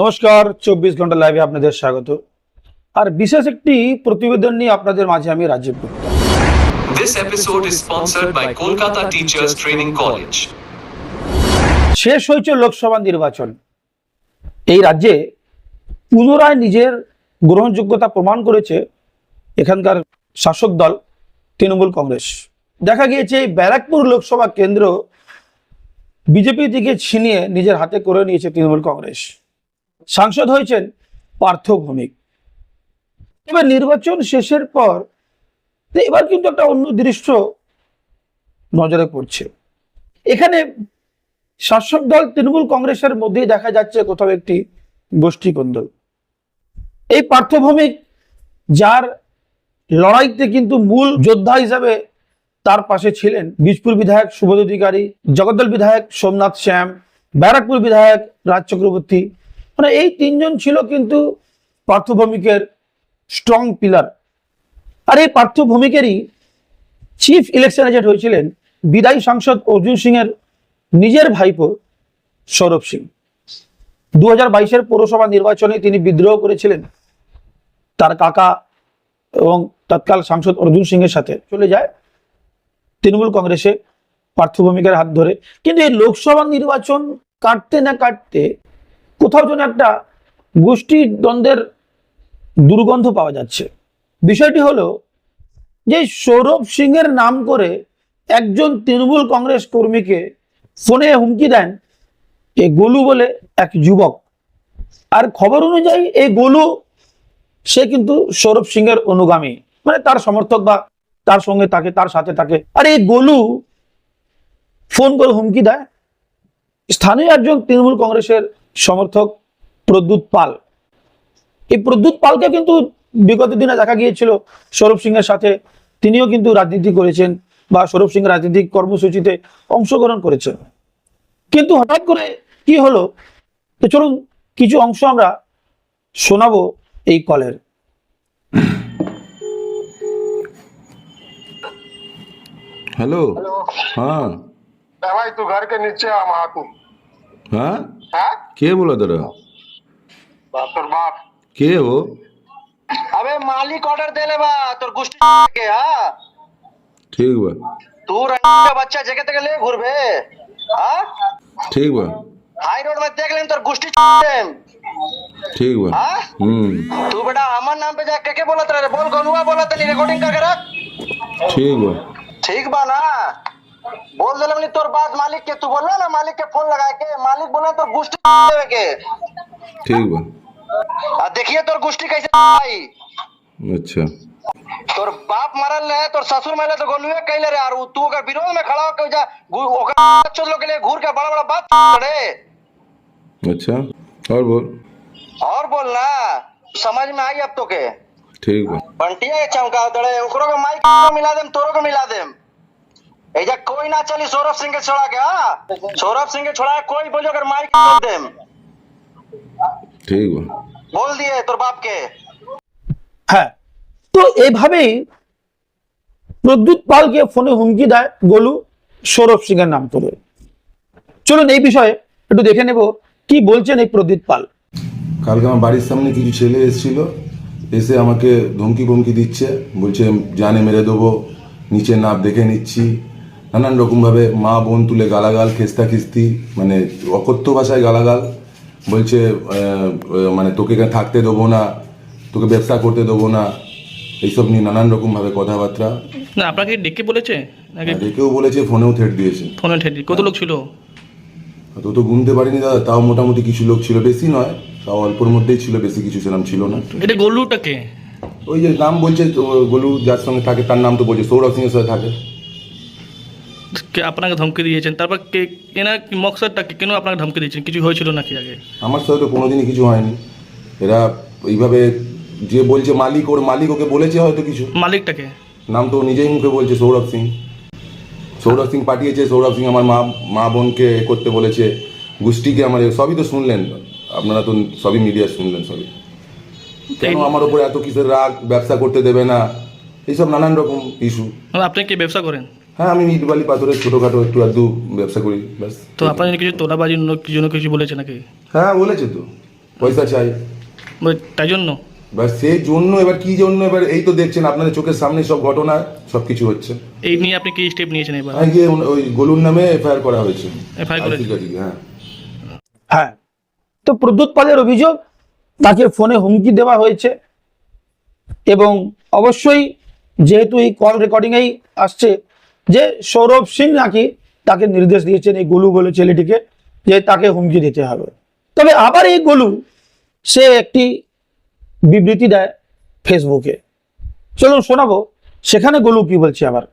নমস্কার চব্বিশ ঘণ্টা লাইভে আপনাদের স্বাগত। আর বিশেষ একটি প্রতিবেদন নিয়ে আপনাদের মাঝে আমি Rajib Gupta. This episode is sponsored by Kolkata Teachers Training College. শেষ হয়েছে লোকসভা নির্বাচন। এই রাজ্যে পুনরায় নিজের গ্রহণযোগ্যতা প্রমাণ করেছে এখানকার শাসক দল তৃণমূল কংগ্রেস। দেখা গিয়েছে এই ব্যারাকপুর লোকসভা কেন্দ্র বিজেপি থেকে ছিনিয়ে নিজের হাতে করে নিয়েছে তৃণমূল কংগ্রেস। সাংসদ হয়েছেন পার্থ ভৌমিক। তবে নির্বাচন শেষের পর এবার কিন্তু একটা অন্য দৃশ্য নজরে পড়ছে। এখানে শাসক দল তৃণমূল কংগ্রেসের মধ্যেই দেখা যাচ্ছে কোথাও একটি গোষ্ঠী কোন্দল এই পার্থভূমিক যার লড়াইতে কিন্তু মূল যোদ্ধা হিসাবে তার পাশে ছিলেন বীজপুর বিধায়ক সুবোধ অধিকারী, জগদ্দল বিধায়ক সোমনাথ শ্যাম, ব্যারাকপুর বিধায়ক রাজ চক্রবর্তী মানে এই তিনজন ছিল কিন্তু পার্থভূমিকের স্ট্রং পিলার আর এই পার্থভূমিকেরই চিফ ইলেকশন এজেন্ট হয়েছিলেন বিদায়ী সাংসদ অর্জুন সিং এর নিজের ভাইপো সৌরভ সিং। দু হাজার বাইশের পৌরসভা নির্বাচনে তিনি বিদ্রোহ করেছিলেন তার কাকা এবং তৎকাল সাংসদ অর্জুন সিং এর সাথে। চলে যায় তৃণমূল কংগ্রেসে পার্থভূমিকার হাত ধরে। কিন্তু এই লোকসভা নির্বাচন কাটতে না কাটতে কোথাও যেন একটা গোষ্ঠী দ্বন্দ্বের দুর্গন্ধ পাওয়া যাচ্ছে। বিষয়টি হলো যে সৌরভ সিং এর নাম করে একজন তৃণমূল কংগ্রেস কর্মীকে ফোনে হুমকি দেন এই গোলু বলে এক যুবক। আর খবর অনুযায়ী এই গোলু, সে কিন্তু সৌরভ সিং এর অনুগামী। মানে তার সমর্থক বা তার সঙ্গে তাকে, তার সাথে থাকে আর এই গোলু ফোন করে হুমকি দেয়। স্থানীয় একজন তৃণমূল কংগ্রেসের সমর্থক প্রদ্যুৎ পাল এই প্রদ্যুৎ পালকে কিন্তু বিগত দিনে দেখা গিয়েছিল সৌরভ সিং এর সাথে তিনিও কিন্তু রাজনীতি করেছেন বা সৌরভ সিং রাজনৈতিক কর্মসূচিতে অংশগ্রহণ করেছেন কিন্তু হঠাৎ করে কি হলো তো চলুন কিছু অংশ আমরা শোনাবো এই কলের हेलो हाँ ए भाई तू घर के नीचे आ महातू हाँ है के बोला तेरा तोर बाप के हो अबे मालिक ऑर्डर दे ले बा तोर गुस्टी के हा ठीक बा तू रंग का बच्चा जगह तक ले घुरबे हा ठीक बा हाई रोड में देख लेन तोर गुस्टी देम ठीक बा हाँ? हम्म तू बेटा हमर नाम पे जाके के बोलत रहे बोल गनुआ बोलत नहीं रिकॉर्डिंग का रख ठीक बा ठीक बा ना बोल दे हमनी तोर बात मालिक के तू बोल ना मालिक के फ़ोन लगा के मालिक बोला तोर गुस्टी देवे के। ठीक बा आ देखिए तोर गुस्टी कैसे आई। अच्छा। तोर बाप मरल रहे तोर ससुर मरल तो गोलुए कैले रे और तू अगर विरोध में खड़ा होकर जा ओकर बच्चों लोग के लिए घूर के बड़ा बड़ा बात करे। अच्छा और बोल। और बोलना समझ में आई अब तो के ठीक बा बंटिया के चमका दड़े ओकरो के माइक मिला देम तोरो को मिला देम। एजा कोई ना चली सौरभ सिंह के छोड़ा के हाँ सौरभ सिंह के छोड़ा के कोई बोलो अगर माइक देम ठीक बा बोल दिए तोर बाप के হ্যাঁ তো এইভাবেই প্রদ্যুৎ পালকে ফোনে হুমকি দেয় গোলু সৌরভ সিং এর নাম করে চলুন এই বিষয়ে একটু দেখে নেব কি বলছেন এই প্রদ্যুৎ পাল কালকে আমার বাড়ির সামনে কিছু ছেলে এসেছিল এসে আমাকে ধমকি ফমকি দিচ্ছে বলছে জানে মেরে দেবো নিচে নাপ দেখে নিচ্ছি নানান রকমভাবে মা বোন তুলে গালাগাল খেস্তা খিস্তি মানে অকথ্য ভাষায় গালাগাল। বলছে মানে তোকে এখানে থাকতে দেবো না তোকে ব্যবসা করতে দেবো না। এইসব নিয়ে নানান রকমভাবে কথাবার্তা। না আপনাকে ডেকে বলেছে? ডেকেও বলেছে ফোনেও থ্রেট দিয়েছে। ফোনে ঠেলি কত লোক ছিল? তো তো গুনতে পারিনি দাদা তাও মোটামুটি কিছু লোক ছিল। বেশি নয় তাও অল্পর মধ্যেই ছিল বেশি কিছু সেরকম ছিল না। এটা গলুটাকে ওই যে নাম বলছে তো গোলু যার সঙ্গে থাকে তার নাম তো বলছে সৌরভ সিং এর সাথে থাকে। আপনাকে ধমকি দিয়েছেন? তারপর কে এনার কি কেন আপনাকে ধমকি দিয়েছেন? কিছু হয়েছিল নাকি আগে? আমার সাথে তো কোনোদিনই কিছু হয়নি। এরা এইভাবে যে বলছে মালিক ওর মালিক ওকে বলেছে হয়তো কিছু। মালিকটাকে? নাম তো নিজেই মুখে বলছে সৌরভ সিং। সৌরভ সিং পাঠিয়েছে সৌরভ সিং আমার মা মা বোনকে করতে বলেছে। গোষ্ঠীকে আমার সবই তো শুনলেন। আপনারা তো সবই মিডিয়া শুনলেন সবই। কেন আমার উপরে এত কিসের রাগ ব্যবসা করতে দেবে না? এইসব নানান রকম ইস্যু মানে আপনি কি ব্যবসা করেন? হ্যাঁ আমি ইট বালি পাথরের ছোটোখাটো একটু আধটু ব্যবসা করি ব্যাস। তো আপনার কিছু তোলাবাজির জন্য কিছু জন্য কিছু বলেছে নাকি? হ্যাঁ বলেছে তো। পয়সা চাই। তাই জন্য? এবার সেই জন্য এবার কি জন্য এবার এই তো দেখছেন আপনাদের চোখের সামনে সব ঘটনা সব কিছু হচ্ছে। এই নিয়ে আপনি কি স্টেপ নিয়েছেন এবার? আমি গিয়ে ওই গোলুর নামে এফআইআর করা হয়েছে। করেছে? আইসি হ্যাঁ। হ্যাঁ। তো প্রদ্যুৎ পালের অভিযোগ তাকে ফোনে হুমকি দেওয়া হয়েছে। এবং অবশ্যই যেহেতু এই কল রেকর্ডিংয়েই আসছে যে সৌরভ সিং নাকি তাকে নির্দেশ দিয়েছেন এই গোলু বলে ছেলেটিকে যে তাকে হুমকি দিতে হবে তবে আবার এই গোলু সে একটি বিবৃতি দেয় ফেসবুকে চলুন শোনাবো সেখানে গোলু কি বলছে আবার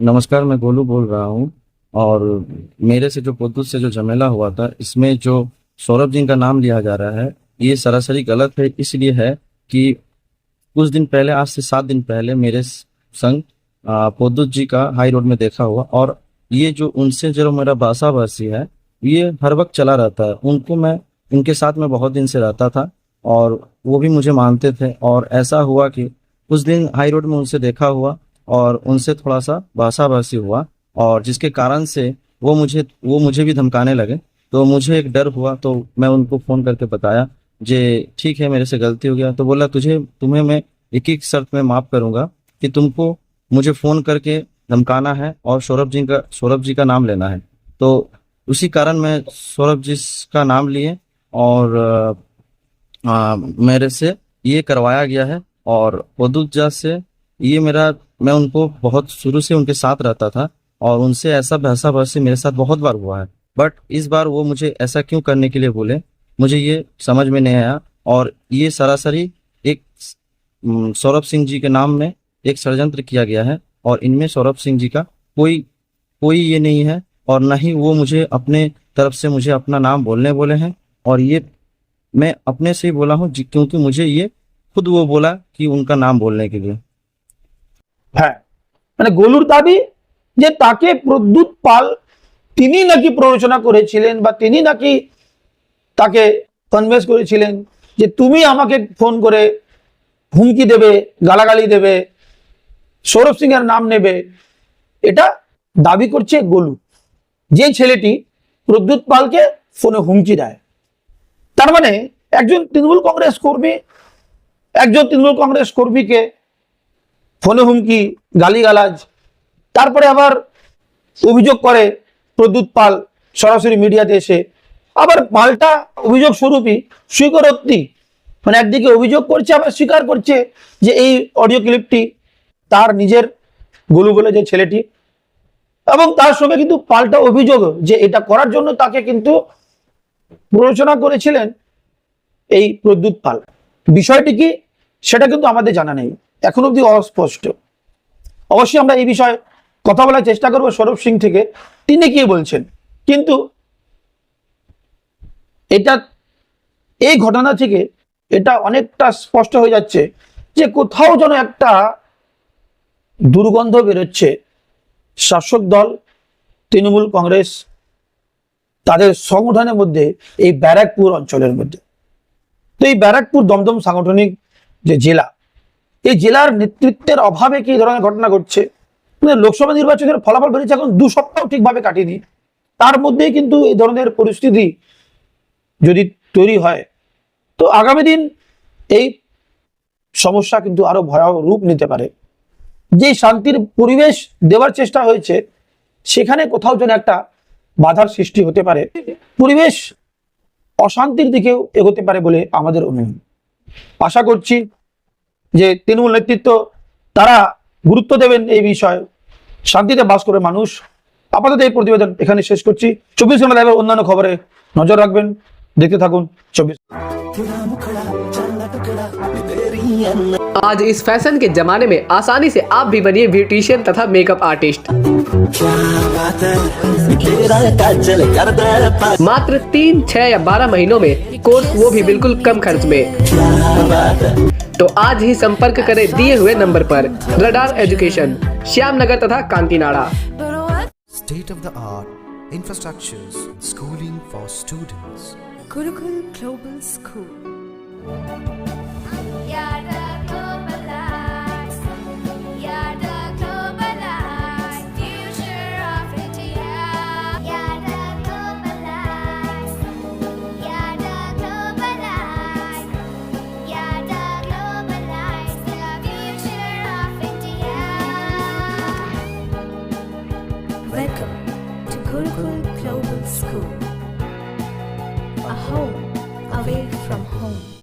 नमस्कार मैं गोलू बोल रहा हूँ और मेरे से जो प्रद्युत से जो झमेला हुआ था इसमें जो सौरभ जी का नाम लिया जा रहा है ये सरासरी गलत है इसलिए है कि कुछ दिन पहले आज से सात दिन पहले मेरे संग आ, प्रद्युत जी का हाई रोड में देखा हुआ और ये जो उनसे जो मेरा बासा बासी है ये हर वक्त चला रहता है। उनको मैं उनके साथ में बहुत दिन से रहता था और वो भी मुझे मानते थे और ऐसा हुआ कि उस दिन हाई रोड में उनसे देखा हुआ और उनसे थोड़ा सा बासाबासी हुआ और जिसके कारण से वो मुझे वो मुझे भी धमकाने लगे। तो मुझे एक डर हुआ तो मैं उनको फ़ोन करके बताया जे ठीक है मेरे से गलती हो गया। तो बोला तुझे तुम्हें मैं एक एक शर्त में माफ़ करूँगा कि तुमको मुझे फ़ोन करके धमकाना है और सौरभ जी का सौरभ जी का नाम लेना है। तो उसी कारण मैं सौरभ जी का नाम लिए और आ, मेरे से ये करवाया गया है और वदुजा से ये मेरा मैं उनको बहुत शुरू से उनके साथ रहता था और उनसे ऐसा बहसा बहसी मेरे साथ बहुत बार हुआ है। बट इस बार वो मुझे ऐसा क्यों करने के लिए बोले मुझे ये समझ में नहीं आया और ये सरासरी एक सौरभ सिंह जी के नाम में एक षड्यंत्र किया गया है और इनमें सौरभ सिंह जी का कोई कोई ये नहीं है और न ही वो मुझे अपने तरफ से मुझे अपना नाम बोलने बोले हैं और ये मैं अपने से ही बोला हूँ जी- क्योंकि मुझे ये खुद वो बोला कि उनका नाम बोलने के लिए হ্যাঁ মানে গোলুর দাবি যে তাকে প্রদ্যুৎ পাল তিনি নাকি প্ররোচনা করেছিলেন বা তিনি নাকি তাকে কনভেন্স করেছিলেন যে তুমি আমাকে ফোন করে হুমকি দেবে গালাগালি দেবে সৌরভ সিং এর নাম নেবে। এটা দাবি করছে গোলু। যে ছেলেটি প্রদ্যুৎ পালকে ফোনে হুমকি দেয়। তার মানে একজন তৃণমূল কংগ্রেস কর্মী, একজন তৃণমূল কংগ্রেস কর্মীকে ফোনে হুমকি, গালিগালাজ, তারপরে আবার অভিযোগ করে প্রদ্যুৎ পাল সরাসরি মিডিয়াতে এসে। আবার পাল্টা অভিযোগ স্বরূপই স্বীকারোক্তি মানে একদিকে অভিযোগ করছে, আবার স্বীকার করছে যে এই অডিও ক্লিপটি তার নিজের গোলু বলে যে ছেলেটি। এবং তার সঙ্গে কিন্তু পাল্টা অভিযোগ যে এটা করার জন্য তাকে কিন্তু প্ররোচনা করেছিলেন এই প্রদ্যুৎ পাল। বিষয়টি কি সেটা কিন্তু আমাদের জানা নেই। এখন অব্দি অস্পষ্ট। অবশ্যই আমরা এই বিষয়ে কথা বলার চেষ্টা করব সৌরভ সিং থেকে। তিনি কি বলছেন? কিন্তু এটা, এই ঘটনা থেকে এটা অনেকটা স্পষ্ট হয়ে যাচ্ছে যে কোথাও যেন একটা দুর্গন্ধ বেরোচ্ছে। শাসক দল, তৃণমূল কংগ্রেস, তাদের সংগঠনের মধ্যে, এই ব্যারাকপুর অঞ্চলের মধ্যে। তো এই ব্যারাকপুর দমদম সাংগঠনিক যে জেলা, এই জেলার নেতৃত্বের অভাবে কি ধরনের ঘটনা ঘটছে? মানে লোকসভা নির্বাচনের ফলাফল বেরিয়েছে এখন দু সপ্তাহ ঠিকভাবে কাটেনি। তার মধ্যেই কিন্তু এই ধরনের পরিস্থিতি যদি তৈরি হয়, তো আগামী দিন এই সমস্যা কিন্তু আরও ভয়াবহ রূপ নিতে পারে। যে শান্তির পরিবেশ দেওয়ার চেষ্টা হয়েছে, সেখানে কোথাও যেন একটা বাধার সৃষ্টি হতে পারে। পরিবেশ অশান্তির দিকেও এগোতে পারে বলে আমাদের অনুমান। আশা করছি যে তৃণমূল নেতৃত্ব, তারা গুরুত্ব দেবেন এই বিষয়ে। শান্তিতে বাস করে মানুষ। আপাতত এই প্রতিবেদন এখানে শেষ করছি। চব্বিশ ঘণ্টা লাইভের অন্যান্য খবরে নজর রাখবেন। দেখতে থাকুন চব্বিশ आज इस फ़ैशन के जमाने में आसानी से आप भी बनिए ब्यूटिशियन तथा मेकअप आर्टिस्ट मात्र तीन छह या बारह महीनों में कोर्स वो भी बिल्कुल कम खर्च में तो आज ही संपर्क करें दिए हुए नंबर पर रडार एजुकेशन श्याम नगर तथा Kantinara state of the art infrastructures, schooling for students. Gurukul Global School.